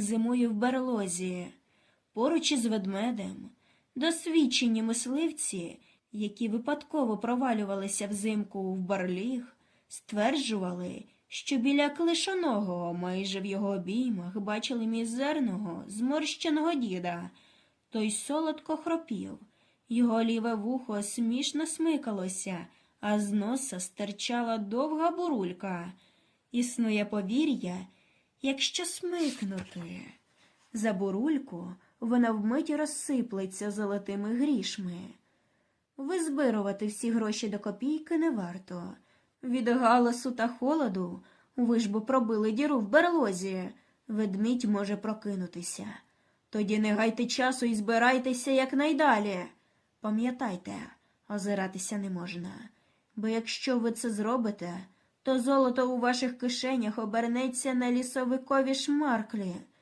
зимою в берлозі. Поруч із ведмедем досвідчені мисливці, які випадково провалювалися взимку в барліг, стверджували, що біля клишоного, майже в його обіймах, бачили мізерного, зморщеного діда. Той солодко хропів, його ліве вухо смішно смикалося, а з носа стирчала довга бурулька. Існує повір'я, якщо смикнути. За бурульку вона вмить розсиплеться золотими грішми. Визбирувати всі гроші до копійки не варто. Від галасу та холоду ви ж бо пробили діру в берлозі. Ведмідь може прокинутися. Тоді не гайте часу і збирайтеся якнайдалі. Пам'ятайте, озиратися не можна, бо якщо ви це зробите, то золото у ваших кишенях обернеться на лісовикові шмарклі.